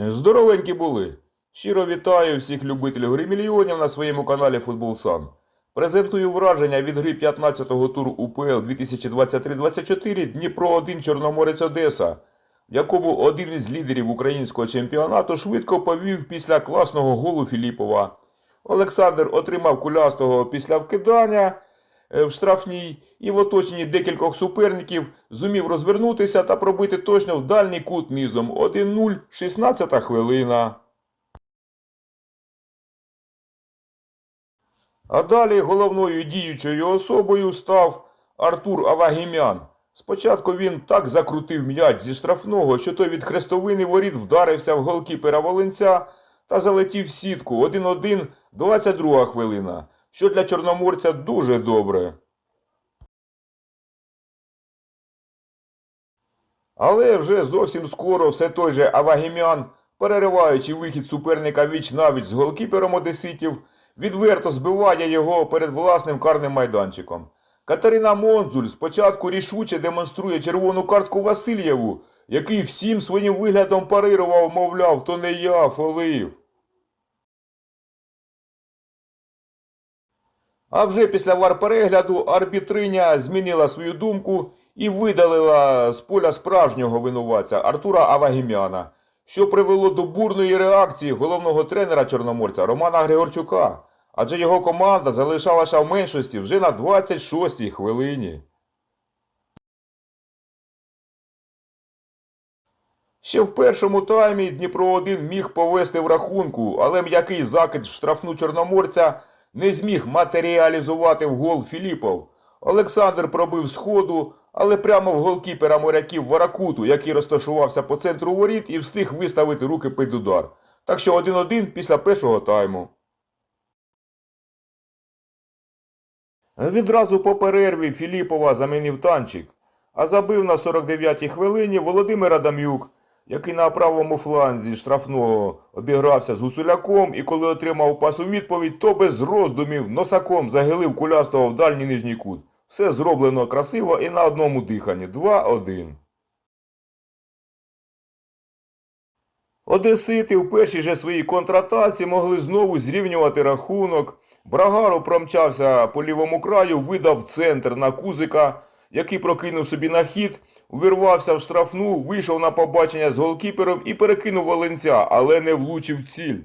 Здоровенькі були. Щиро вітаю всіх любителів гри мільйонів на своєму каналі Футбол Сан. Презентую враження від гри 15-го туру УПЛ 2023-24 Дніпро 1 Чорноморець Одеса, в якому один із лідерів українського чемпіонату швидко повів після класного голу Філіпова. Олександр отримав кулястого після вкидання е, в штрафній і в оточенні декількох суперників зумів розвернутися та пробити точно в дальній кут низом 1-0, 16 хвилина. А далі головною діючою особою став Артур Авагімян. Спочатку він так закрутив м'яч зі штрафного, що той від хрестовини воріт вдарився в голкіпера Волинця та залетів в сітку 1-1, 22 хвилина, що для чорноморця дуже добре. Але вже зовсім скоро все той же Авагімян, перериваючи вихід суперника віч навіть з голкіпером одеситів, відверто збиває його перед власним карним майданчиком. Катерина Монзуль спочатку рішуче демонструє червону картку Васильєву, який всім своїм виглядом парирував, мовляв, то не я, фолив. А вже після вар-перегляду арбітриня змінила свою думку і видалила з поля справжнього винуватця Артура Авагімяна, що привело до бурної реакції головного тренера Чорноморця Романа Григорчука, адже його команда залишалася в меншості вже на 26-й хвилині. Ще в першому таймі Дніпро 1 міг повести в рахунку, але м'який закид в штрафну чорноморця не зміг матеріалізувати в гол Філіпов. Олександр пробив сходу, але прямо в голкіпера моряків Варакуту, який розташувався по центру воріт і встиг виставити руки під удар. Так що 1-1 після першого тайму. Відразу по перерві Філіпова замінив танчик, а забив на 49-й хвилині Володимир Адамюк, який на правому фланзі штрафного обігрався з гусуляком і коли отримав пас у відповідь, то без роздумів носаком загилив кулястого в дальній нижній кут. Все зроблено красиво і на одному диханні. 2-1. Одесити в першій же своїй контратаці могли знову зрівнювати рахунок. Брагару промчався по лівому краю, видав центр на Кузика, який прокинув собі на хід, увірвався в штрафну, вийшов на побачення з голкіпером і перекинув Волинця, але не влучив ціль.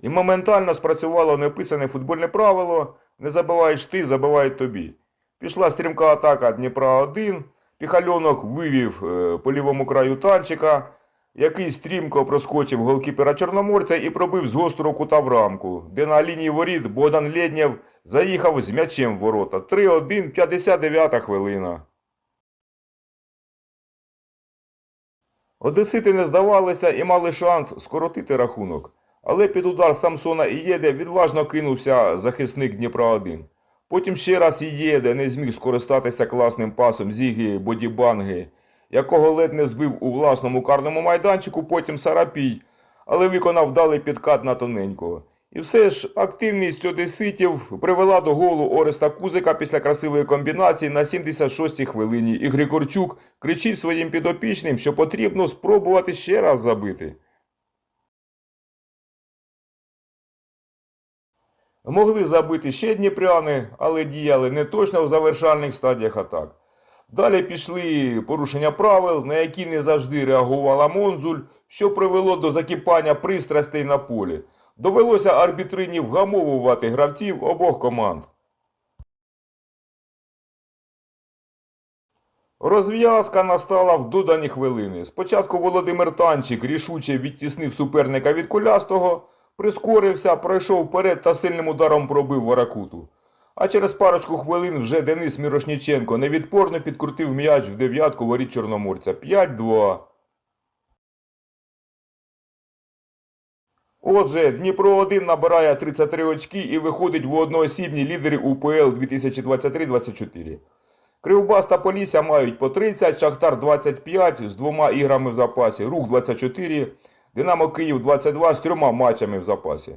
І моментально спрацювало неписане футбольне правило «Не забиваєш ти, забивають тобі». Пішла стрімка атака Дніпра 1, Піхальонок вивів е, по лівому краю танчика, який стрімко проскочив голкіпера Чорноморця і пробив з гострого кута в рамку, де на лінії воріт Богдан Лєднєв заїхав з м'ячем в ворота. 3-1, 59 хвилина. Одесити не здавалися і мали шанс скоротити рахунок. Але під удар Самсона Ієде відважно кинувся захисник Дніпра 1. Потім ще раз Ієде не зміг скористатися класним пасом Зігі Бодібанги, якого ледь не збив у власному карному майданчику, потім Сарапій, але виконав вдалий підкат на тоненького. І все ж активність одеситів привела до голу Ореста Кузика після красивої комбінації на 76-й хвилині. І Григорчук кричить своїм підопічним, що потрібно спробувати ще раз забити. Могли забити ще дніпряни, але діяли не точно в завершальних стадіях атак. Далі пішли порушення правил, на які не завжди реагувала Монзуль, що привело до закипання пристрастей на полі. Довелося арбітрині вгамовувати гравців обох команд. Розв'язка настала в додані хвилини. Спочатку Володимир Танчик рішуче відтіснив суперника від кулястого, прискорився, пройшов вперед та сильним ударом пробив Варакуту. А через парочку хвилин вже Денис Мірошніченко невідпорно підкрутив м'яч в дев'ятку воріт Чорноморця. 5-2. Отже, Дніпро 1 набирає 33 очки і виходить в одноосібні лідери УПЛ 2023-24. Кривбас та Полісся мають по 30, Шахтар 25 з двома іграми в запасі, Рух 24, Динамо Київ 22 з трьома матчами в запасі.